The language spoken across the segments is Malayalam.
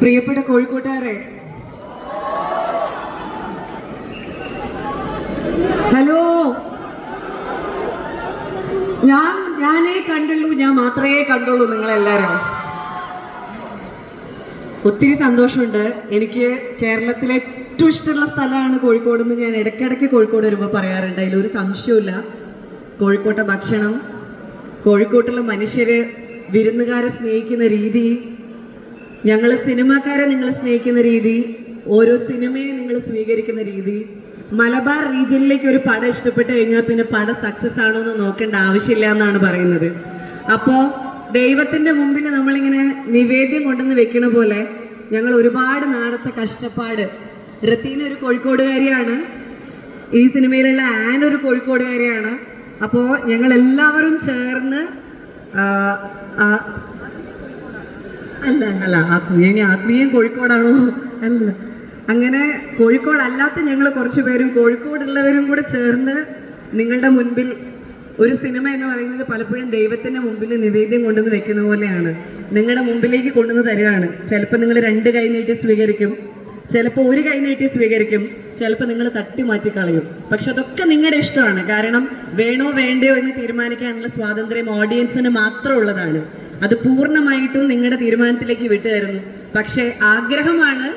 പ്രിയപ്പെട്ട കോഴിക്കോട്ടുകാരെ. ഹലോ. ഞാൻ ഞാനേ കണ്ടുള്ളൂ ഞാൻ മാത്രമേ കണ്ടുള്ളൂ നിങ്ങളെല്ലാവരും ഒത്തിരി സന്തോഷമുണ്ട്. എനിക്ക് കേരളത്തിലെ ഏറ്റവും ഇഷ്ടമുള്ള സ്ഥലമാണ് കോഴിക്കോട് എന്ന് ഞാൻ ഇടയ്ക്കിടയ്ക്ക് കോഴിക്കോട് വരുമ്പോൾ പറയാറുണ്ട്. അതിലൊരു സംശയമില്ല കോഴിക്കോട്ടെ ഭക്ഷണം കോഴിക്കോട്ടുള്ള മനുഷ്യര് വിരുന്നുകാരെ സ്നേഹിക്കുന്ന രീതി ഞങ്ങൾ സിനിമാക്കാരെ നിങ്ങൾ സ്നേഹിക്കുന്ന രീതി ഓരോ സിനിമയെ നിങ്ങൾ സ്വീകരിക്കുന്ന രീതി. മലബാർ റീജിയനിലേക്ക് ഒരു പടം ഇഷ്ടപ്പെട്ട് കഴിഞ്ഞാൽ പിന്നെ പടം സക്സസ് ആണോ എന്ന് നോക്കേണ്ട ആവശ്യമില്ല എന്നാണ് പറയുന്നത്. അപ്പോൾ ദൈവത്തിന്റെ മുമ്പിൽ നമ്മളിങ്ങനെ നിവേദ്യം കൊണ്ടുവന്ന് വെക്കണ പോലെ ഞങ്ങൾ ഒരുപാട് നാടത്തെ കഷ്ടപ്പാട്. റത്തീന ഒരു കോഴിക്കോടുകാരിയാണ്. ഈ സിനിമയിലുള്ള ആൻ ഒരു കോഴിക്കോടുകാരിയാണ്. അപ്പോൾ ഞങ്ങൾ എല്ലാവരും ചേർന്ന് അല്ല അല്ല ആത്മീയ ഇനി ആത്മീയം കോഴിക്കോടാണോ? അല്ല. അങ്ങനെ കോഴിക്കോട് അല്ലാത്ത ഞങ്ങൾ കുറച്ച് പേരും കോഴിക്കോടുള്ളവരും കൂടെ ചേർന്ന് നിങ്ങളുടെ മുൻപിൽ ഒരു സിനിമ എന്ന് പറയുന്നത് പലപ്പോഴും ദൈവത്തിന്റെ മുമ്പിൽ നിവേദ്യം കൊണ്ടുവന്ന് വെക്കുന്ന പോലെയാണ്. നിങ്ങളുടെ മുമ്പിലേക്ക് കൊണ്ടുവന്ന് തരികയാണ്. ചിലപ്പോൾ നിങ്ങൾ രണ്ട് കൈ നീട്ടി സ്വീകരിക്കും. ചിലപ്പോൾ ഒരു കൈ നീട്ടി സ്വീകരിക്കും. ചിലപ്പോൾ നിങ്ങൾ തട്ടി മാറ്റി കളയും പക്ഷെ അതൊക്കെ നിങ്ങളുടെ ഇഷ്ടമാണ്. കാരണം വേണോ വേണ്ടയോ എന്ന് തീരുമാനിക്കാനുള്ള സ്വാതന്ത്ര്യം ഓഡിയൻസിന് മാത്രം ഉള്ളതാണ്. അത് പൂർണമായിട്ടും നിങ്ങളുടെ തീരുമാനത്തിലേക്ക് വിട്ടുതരുന്നു പക്ഷേ ആഗ്രഹമാണ്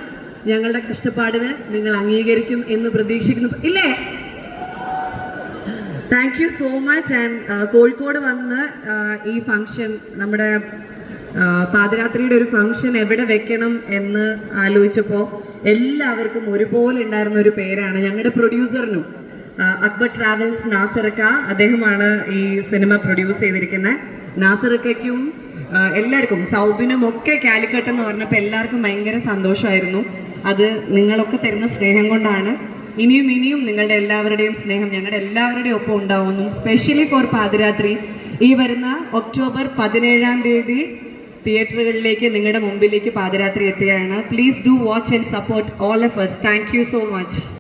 ഞങ്ങളുടെ കഷ്ടപ്പാടിന് നിങ്ങൾ അംഗീകരിക്കും എന്ന് പ്രതീക്ഷിക്കുന്നു. ഇല്ലേ? Thank you so much and Kozhikode വന്ന് ഈ ഫംഗ്ഷൻ നമ്മുടെ പാതിരാത്രിയുടെ ഒരു ഫംഗ്ഷൻ എവിടെ വെക്കണം എന്ന് ആലോചിച്ചപ്പോൾ എല്ലാവർക്കും ഒരുപോലെ ഉണ്ടായിരുന്ന ഒരു പേരാണ് ഞങ്ങളുടെ പ്രൊഡ്യൂസറിനും അക്ബർ ട്രാവൽസ് നാസറക്ക അദ്ദേഹമാണ് ഈ സിനിമ പ്രൊഡ്യൂസ് ചെയ്തിരിക്കുന്നത്. നാസറക്കും എല്ലാവർക്കും സൗബിനും ഒക്കെ കാലിക്കട്ട് എന്ന് പറഞ്ഞപ്പോൾ എല്ലാവർക്കും ഭയങ്കര സന്തോഷമായിരുന്നു. അത് നിങ്ങളൊക്കെ തരുന്ന സ്നേഹം കൊണ്ടാണ്. ഇനിയും ഇനിയും നിങ്ങളുടെ എല്ലാവരുടെയും സ്നേഹം ഞങ്ങളുടെ എല്ലാവരുടെയും ഒപ്പം ഉണ്ടാവുന്നു സ്പെഷ്യലി ഫോർ പാതിരാത്രി. ഈ വരുന്ന ഒക്ടോബർ പതിനേഴാം തീയതി തിയേറ്ററുകളിലേക്ക് നിങ്ങളുടെ മുമ്പിലേക്ക് പാതിരാത്രി എത്തുകയാണ്. Please do watch and support all of us. Thank you so much